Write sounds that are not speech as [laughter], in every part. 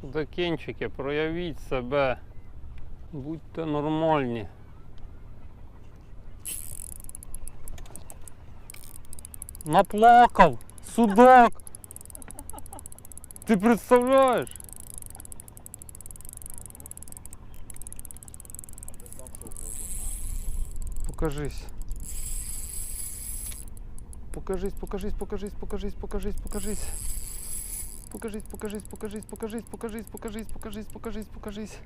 Судакінчики, проявіть себе. Будьте нормальні. Наплакав! Судак! Ти представляєш? Покажись. Покажись, покажись, покажись, покажись, покажись, покажись. Покажись, покажись, покажись, покажись, покажись, покажись, покажись, покажись, покажись.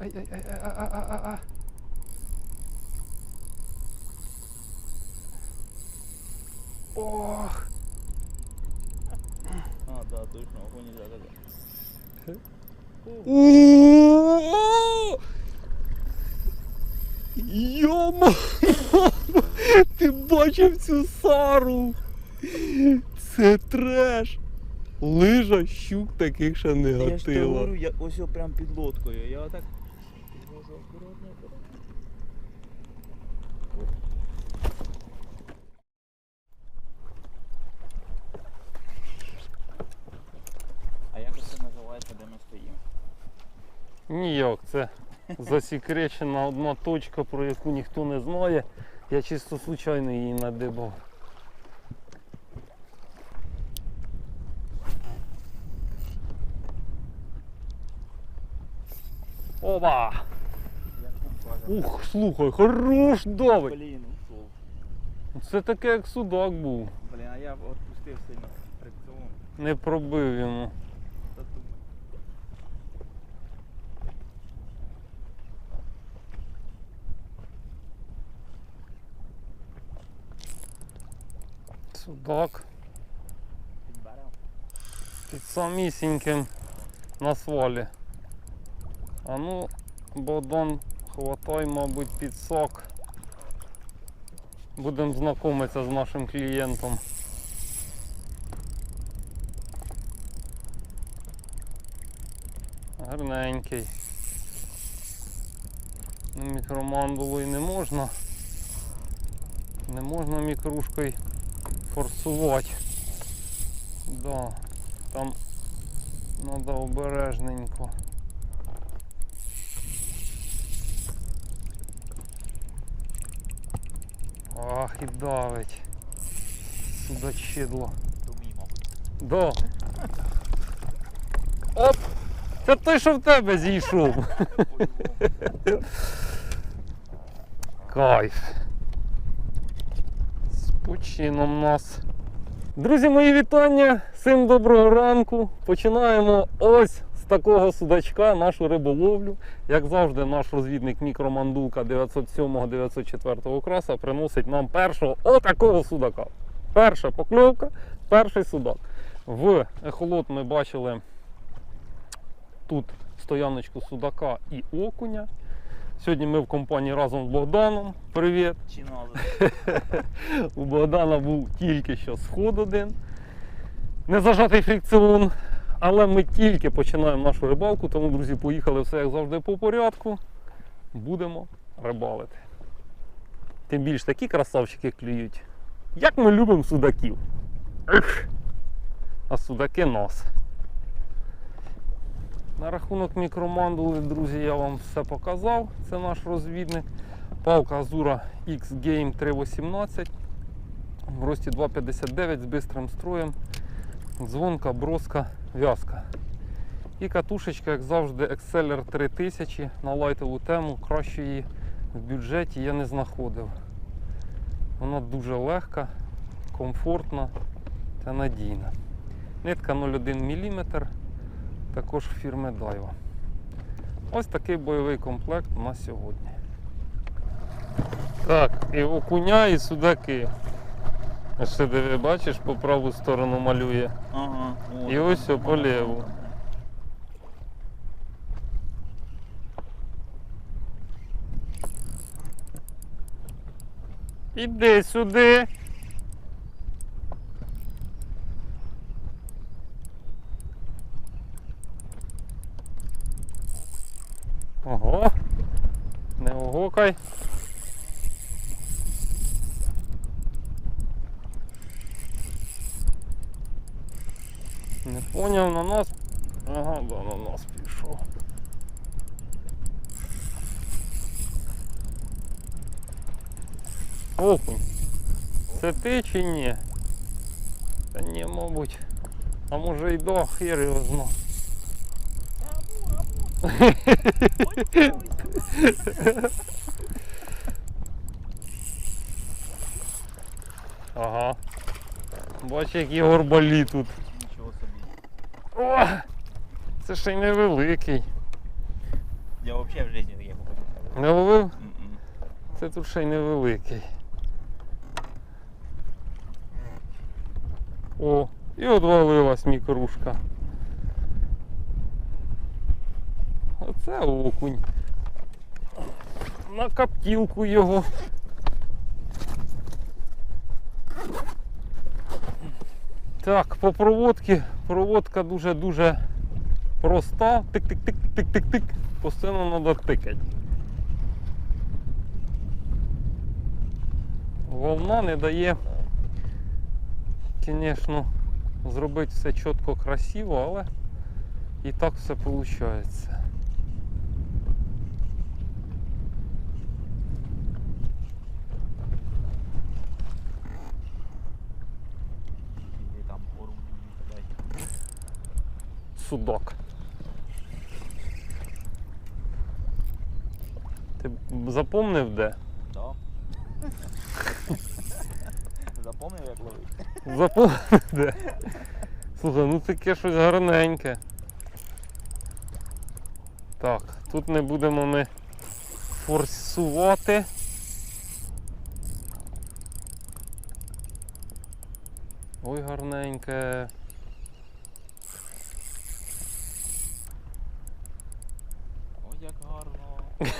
Ай, ай, ай, ай, а, а, а, а, а. Ох. А, да, точно, огонь нельзя тогда. О! Йома! Ти бачив цю сару? Це треш! Лижа щук таких ще не Я ж говорю, я ось його прям під лодкою. Я отак. Підвожу акуратно, акуратно. А як це називається, де ми стоїмо? Ніяк, це засекречена одна точка, про яку ніхто не знає. Я чисто случайно її надибав. Оба! Ух, слухай, хорош давить! Блін, ушов. Це таке як судак був. Блін, а я відпустив сильно фрикціон. Не пробив йому. Судак під самісіньким на свалі. А ну, Богдан, хватай, мабуть, підсак. Будемо знайомитися з нашим клієнтом. Гарненький. Ну, Мікромандулою не можна. Не можна мікрушкою форсувати. Да, там треба обережненько. Ах, і давить. Судачидло. То мабуть. Да. Оп! Це той, що в тебе зійшов. Кайф. З почином нас. Друзі, мої вітання. Всім доброго ранку. Починаємо ось такого судачка нашу риболовлю. Як завжди, наш розвідник мікромандулка 907-904 класу приносить нам першого отакого судака. Перша покльовка, перший судак. В ехолот ми бачили тут стояночку судака і окуня. Сьогодні ми в компанії разом з Богданом. Привіт! [laughs] У Богдана був тільки що сход один. Не зажатий фрикціон. Але ми тільки починаємо нашу рибалку, тому, друзі, поїхали все як завжди по порядку. Будемо рибалити. Тим більш такі красавчики клюють. Як ми любимо судаків. А судаки нас. На рахунок мікромандули, друзі, я вам все показав. Це наш розвідник. Палка Азура X Game 318 в рості 2,59 з бистрим строєм. Дзвонка, броска, в'язка. І катушечка, як завжди, Exceller 3000 на лайтову тему. Кращої в бюджеті я не знаходив. Вона дуже легка, комфортна та надійна. Нитка 0,1 мм, також фірми Daiwa. Ось такий бойовий комплект у нас сьогодні. Так, і окуня, і судаки. А ще диви, бачиш, по праву сторону малює. Ага. о, І ось о, по ліву. Іди сюди. Ого. Не огокай. Не поняв на нас Ага, да, на нас пішов. Окунь. Це ти чи ні? Та ні, мабуть. А може й до, хер його зна. [laughs] Ага. Бач, який горбалі тут. О! Це ще й невеликий. Я взагалі в житті таке покажу. Не ловив? Це тут ще й невеликий. О, і одвалилась мікрушка. Оце окунь. На каптілку його. Так, по проводці. Проводка дуже-дуже проста. Тик-тик-тик-тик-тик-тик. Постійно треба тикати. Волна не дає, звісно, зробити все чітко, красиво, але і так все виходить. Іди там пору кидай. Судак. Ти запомнив де? Да. [laughs] Запомнив, як ловить? Запомнив де? Слухай, ну таке щось гарненьке. Так, тут не будемо ми форсувати. Ой, гарненьке. Ой, як гарно. [laughs]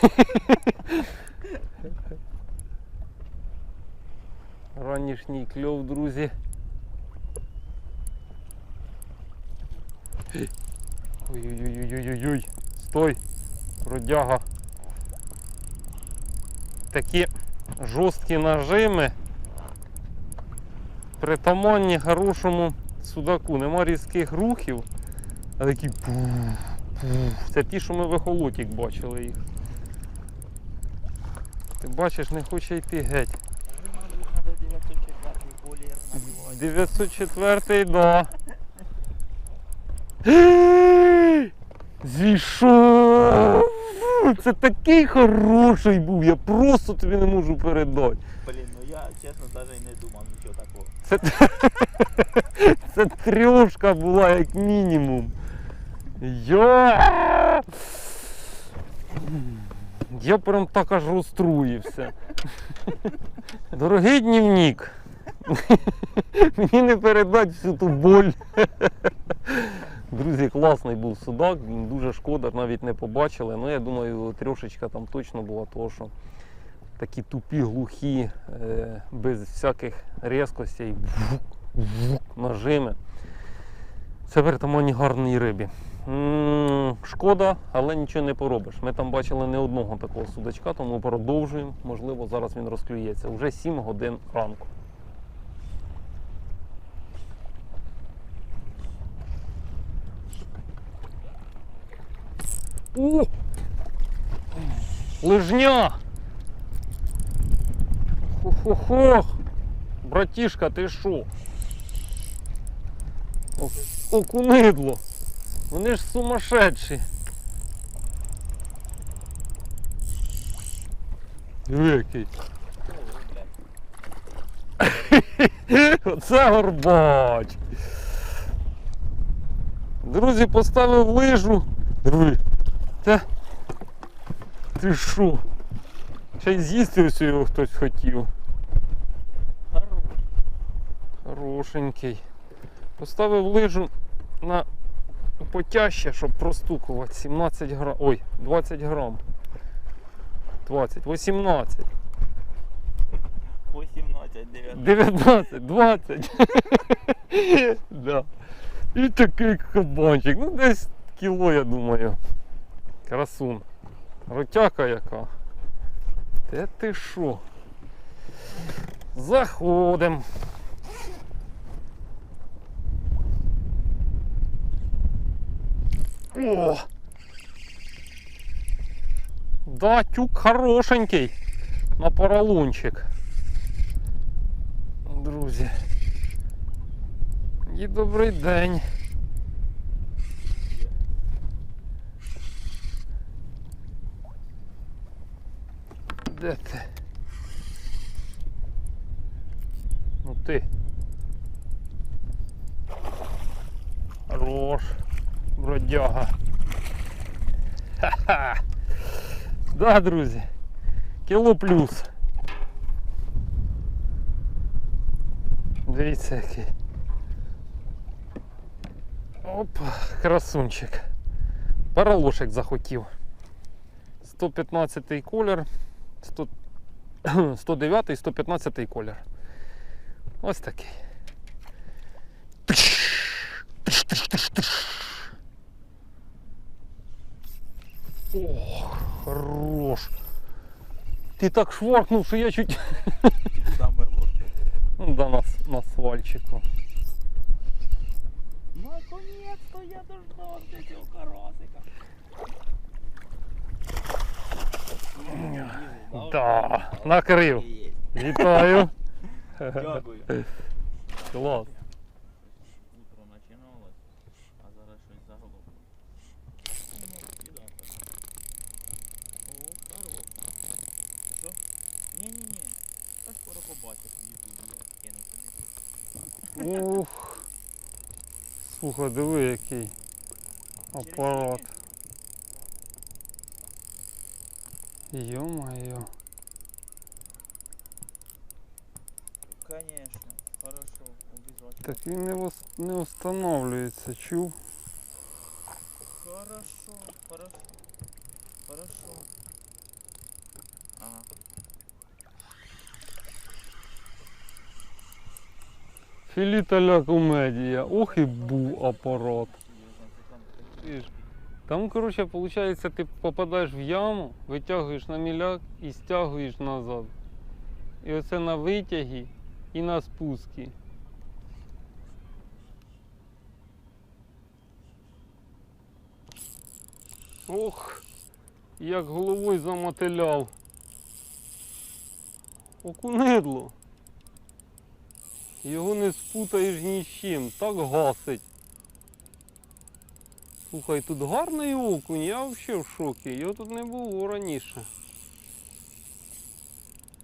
Ранішній кльов, друзі. Ой-ой-ой-ой-ой-ой. Стой! Бродяга. Такі жорсткі нажими. Притаманні хорошому судаку. Нема різких рухів, а такі пуф. Це ті, що ми в ехолотік бачили їх. Ти бачиш, не хоче йти геть. Ви, мабуть, треба 904 колір надівати. 904 да. Зійшов! Це такий хороший був, я просто тобі не можу передати. Блін, ну я чесно навіть не думав нічого такого. Це, [laughs] це трьошка була як мінімум. Я... Я прям так аж розструївся. Дорогий дневник. Мені не передати всю ту боль. Друзі, класний був судак, дуже шкода, навіть не побачили. Ну, я думаю, трьошечка там точно була, того що такі тупі, глухі, е, без всяких різкостей, нажими. Це притаманні гарній рибі. Шкода, але нічого не поробиш. Ми там бачили не одного такого судачка, тому продовжуємо. Можливо, зараз він розклюється. Уже 7 годин ранку. О! Лижня! Хо-хо-хо! Братішка, ти що? О, окунидло! Вони ж сумасшедші! Який. [laughs] Оце горбач. Друзі, поставив лижу. Диви. Та. Ти що? Ще й з'їсти ось його хтось хотів. Хорош. Хорошенький. Поставив лижу на потяжче, щоб простукувати. 17 грам. Ой, 20 грам. 20, 18, 18, 19. 19, 20. да. І такий кабанчик. Ну десь кіло, я думаю. Красун. Ротяка яка. Те ти що? Заходим. О! Да, тюк хорошенький на поролончик. Друзі. І добрий день. Де ти? Ну ти. Хорош, бродяга. Ха-ха. Да, друзі. Кіло плюс. Дивіться який. Опа, красунчик. Паралошик захотів. 115 колір. 100... 109 і 115 колір. Ось такий. Ох, хорош. Ти так шваркнув, що я чуть Саме лодки. ну, да, на, с- на свальчику. Наконец-то я дождався цього карасика. Да, накрив. Є. Вітаю. Дякую. Клас. Утро починалось, а зараз щось заголовку. Ну, і да, так. О, хорош. Що? Ні-ні-ні. Та скоро побачиш в Ютубі, я кину тобі. Ух. Слухай, диви який апарат. Йо-моє. Конечно, хорошо, обязательно. Так він не, вос- не встановлюється, чув? Хорошо, хорошо, хорошо. Ага. Філіталя комедія. Ох і був апарат. Там коротше, виходить, ти попадаєш в яму, витягуєш на міляк і стягуєш назад. І оце на витягі і на спускі. Ох, як головою замотиляв. Окунедло. Його не спутаєш ні з чим, так гасить. Слухай, тут гарний окунь, я взагалі в шокі. Його тут не було раніше.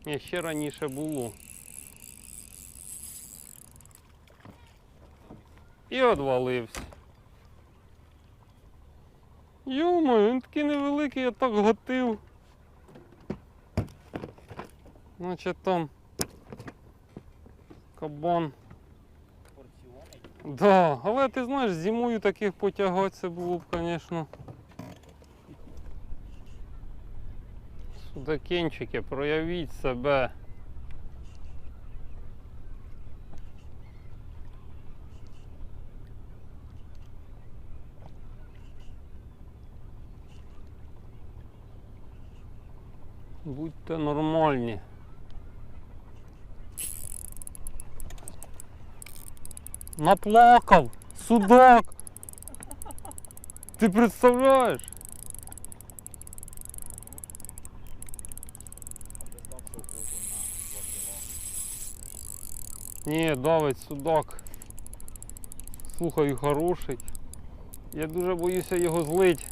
Ні, ще раніше було. І одвалився. Йома, він такий невеликий, я так готив. Значить там кабан. Да, але ти знаєш, зимою таких потягати це було б, звісно. Судакенчики, проявіть себе. Будьте нормальні. Наплакав! Судак! Ти представляєш? А ти там що окунь на 2 кіло. Ні, давить судак. Слухай, хороший. Я дуже боюся його злить.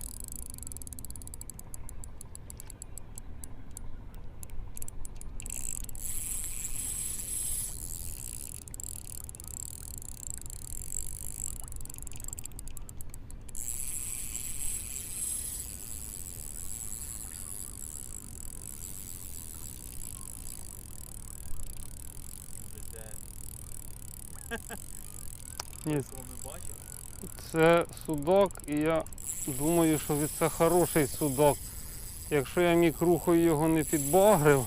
Це Ні, Кого ми бачимо? це судак, і я що це хороший судак. Якщо я мікрухою його не підбагрив.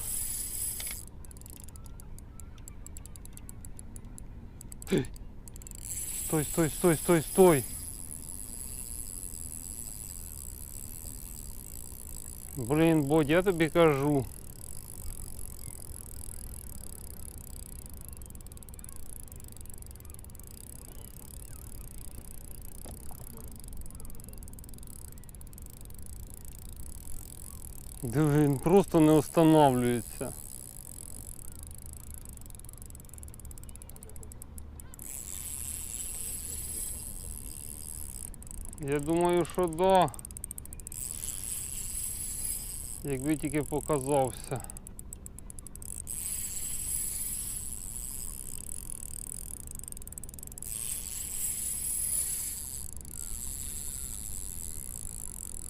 Стой, стой, стой, стой, стой. Блін, Бодь, я тобі кажу. Диви, Він просто не встановлюється. Я думаю, що да. Якби тільки показався.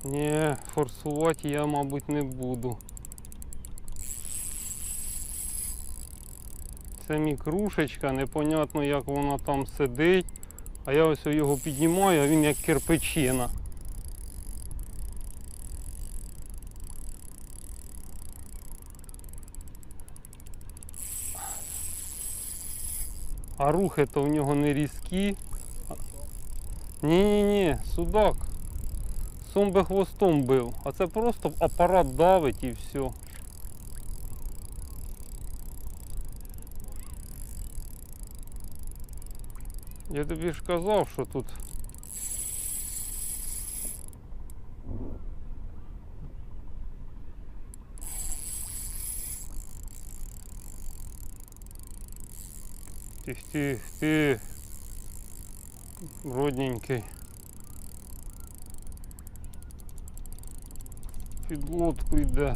Ні, форсувати я, мабуть, не буду. Це мікрушечка, непонятно як вона там сидить. А я ось його піднімаю, а він як кирпичина. А рухи то в нього не різкі. Ні-ні-ні, судак. Сом би хвостом бив, а це просто апарат давить і все. Я тобі ж казав, що тут. Тих, тих, тих. Родненький. Під лодку йде.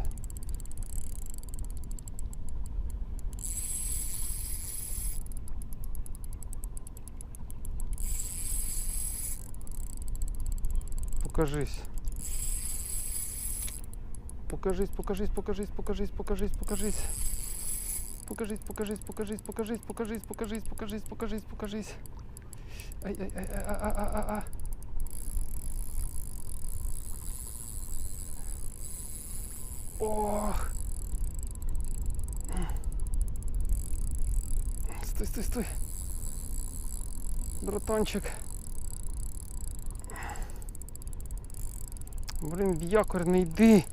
Покажись. Покажись, покажись, покажись, покажись, покажись, покажись. Покажись, покажись, покажись, покажись, покажись, покажись, покажись, покажись, покажись. Ай, Ох. Стой, стой, стой. Братанчик. Блін, в якорь не йди.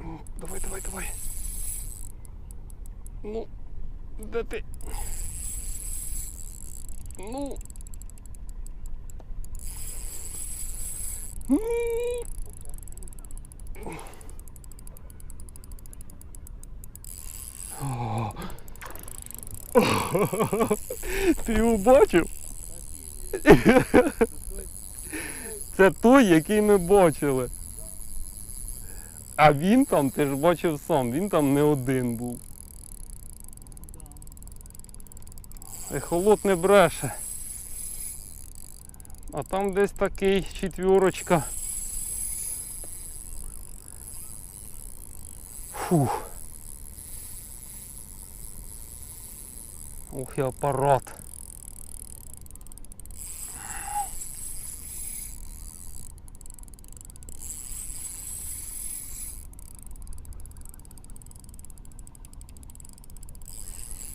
Ну, Давай, давай, давай. Ну, де ти? Ну. Ну. О. Ти його бачив? Це той, який ми бачили. А він там, ти ж бачив сам, він там не один був. Ехолот не бреше. А там десь такий четвірочка. Фух. Ух і апарат.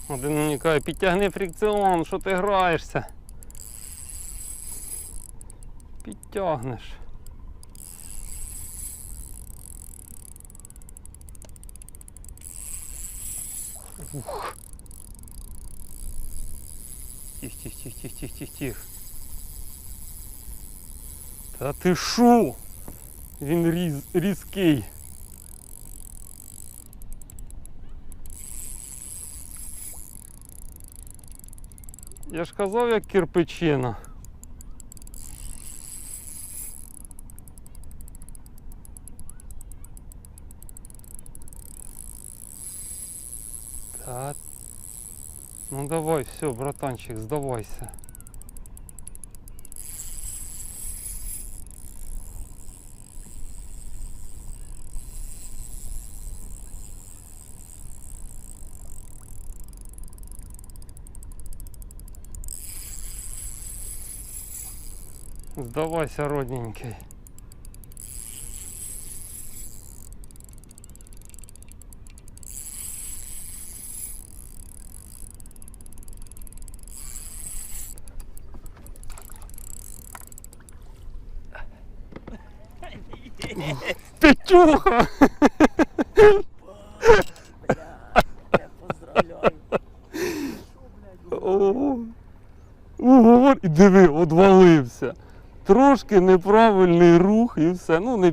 Один мені каже, підтягни фрикціон, що ти граєшся? Підтягнеш. Ух. Тих, тих, тих, тих, тих, тих, тих. Та ти шо? Він різ, різкий. Я ж казав, як кирпичина. Так. Ну давай, все, братанчик, сдавайся. Сдавайся, родненький. Уговор і диви, одвалився. Трошки неправильний рух і все. Ну, не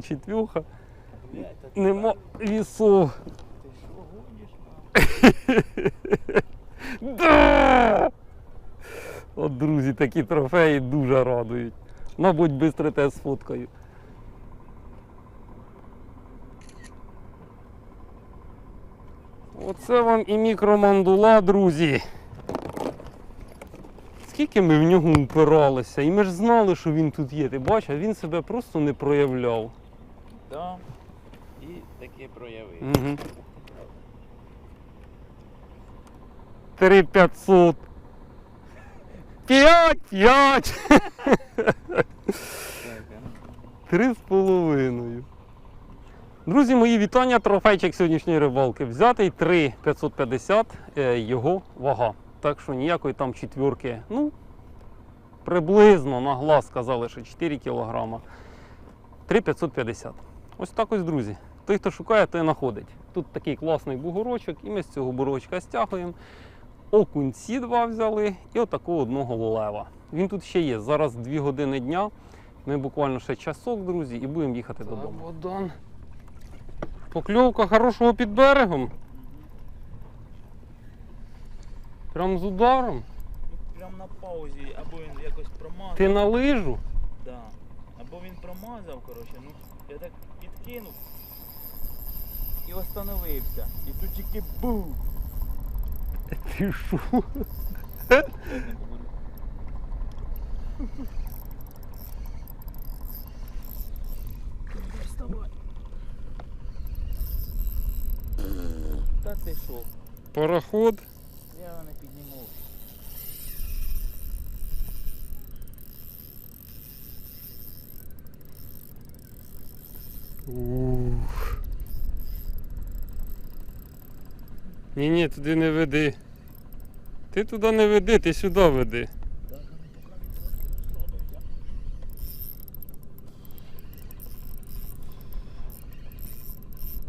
четвьоха. А ти Нема вісов. Ти що гониш? Да! От, друзі, такі трофеї дуже радують. Мабуть, бистро те сфоткаю. Оце вам і мікромандула, друзі. Скільки ми в нього упиралися, і ми ж знали, що він тут є. Ти бачиш, а він себе просто не проявляв. Да. І таке проявив. Угу. 3500. 5, 5. Так, а ну. Три з половиною. Друзі, мої вітання. Трофейчик сьогоднішньої рибалки взятий 3,550 е, його вага. Так що ніякої там четвірки. Ну, приблизно на глаз сказали, що 4 кг. 3,550. Ось так ось, друзі. Той, хто шукає, той знаходить. Тут такий класний бугорочок, і ми з цього бугорочка стягуємо. Окунці два взяли і отакого одного лева. Він тут ще є. Зараз 2 години дня. Ми буквально ще часок, друзі, і будемо їхати додому. Покльовка хорошого під берегом. Прям з ударом. Ну, Прям на паузі, або він якось промазав. Ти на лижу. Да. Або він промазав, коротше, ну я так підкинув і остановився. І тут тільки бу! Ти що? Я не поговорю. Вставай. Та ти що? Пароход. Я його не підніму. Ух. Ні, ні, туди не веди. Ти туди не веди, ти сюди веди.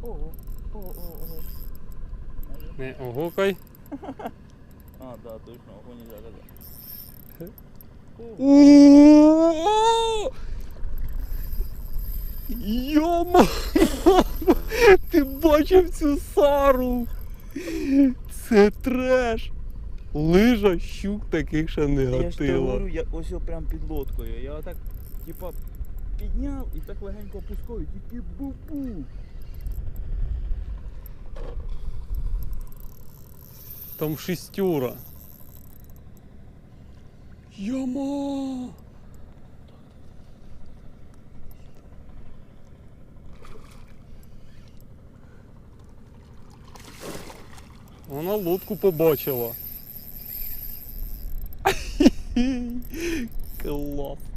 Ого, ого, ого. Не огукай. А, да, точно, ого нельзя казати. Йома! Ти бачив цю сару? Це треш. Лижа щук таких ще не Я ж говорю, я ось його прям під лодкою. Я отак, типа, підняв і так легенько опускаю, тільки бу-бу. Там шістюра. Яма! Вона лодку побачила. [laughs] Клас.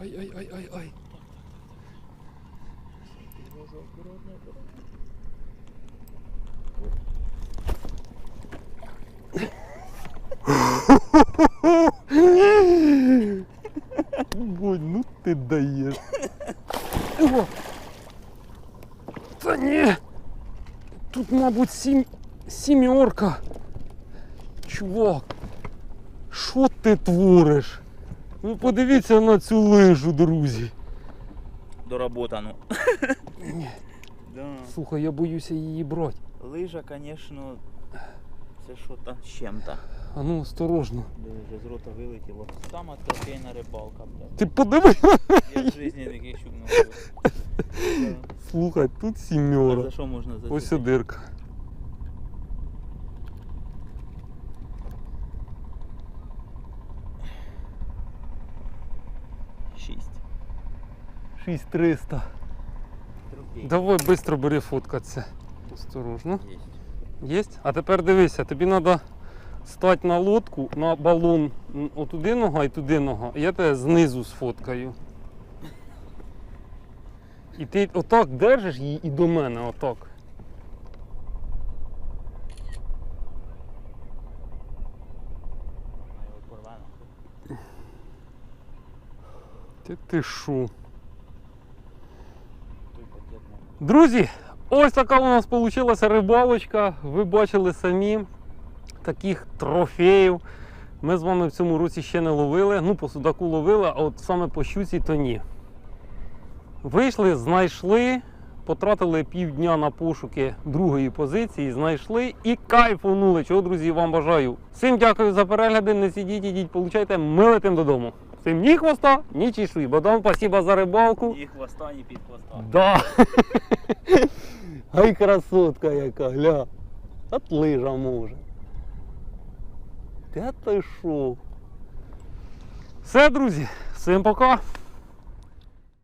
Ай, ай, ай, ай, ай. Підвожу акуратно, акуратно. Будь, ну ти даєш. О! Та ні. Тут, мабуть, сім... сімерка. Чувак. Що ти твориш? Ви подивіться на цю лижу, друзі. Доработано. Ні. Да. Слухай, я боюся її брати. Лижа, звісно, це що-то з чим-то. А ну, осторожно. Де вже з рота вилетіло. Сама трофейна рибалка, блядь. Ти подиви. Я в житті таких щук не ловив. Слухай, тут А. За що можна за Ось дирка. 6300. Давай швидко бери фоткатися. Осторожно. Єсть. А тепер дивися, тобі треба стати на лодку, на балон отуди нога і туди нога. Я тебе знизу сфоткаю. І ти отак держиш її і до мене, отак. Ти, ти шо? Друзі, ось така у нас вийшла рибалочка. Ви бачили самі таких трофеїв. Ми з вами в цьому році ще не ловили. Ну, по судаку ловили, а от саме по щуці то ні. Вийшли, знайшли, потратили півдня на пошуки другої позиції, знайшли і кайфанули. Чого, друзі, вам бажаю. Всім дякую за перегляди. Не сидіть, ідіть, получайте, ми летим додому. Всім ні хвоста, ні чешуї. Богдан, спасибо за рибалку. Ні хвоста, ні під хвоста. Да. [laughs] Ай, красотка яка, гля. От лижа може. Та ти шо? Все, друзі, всім пока.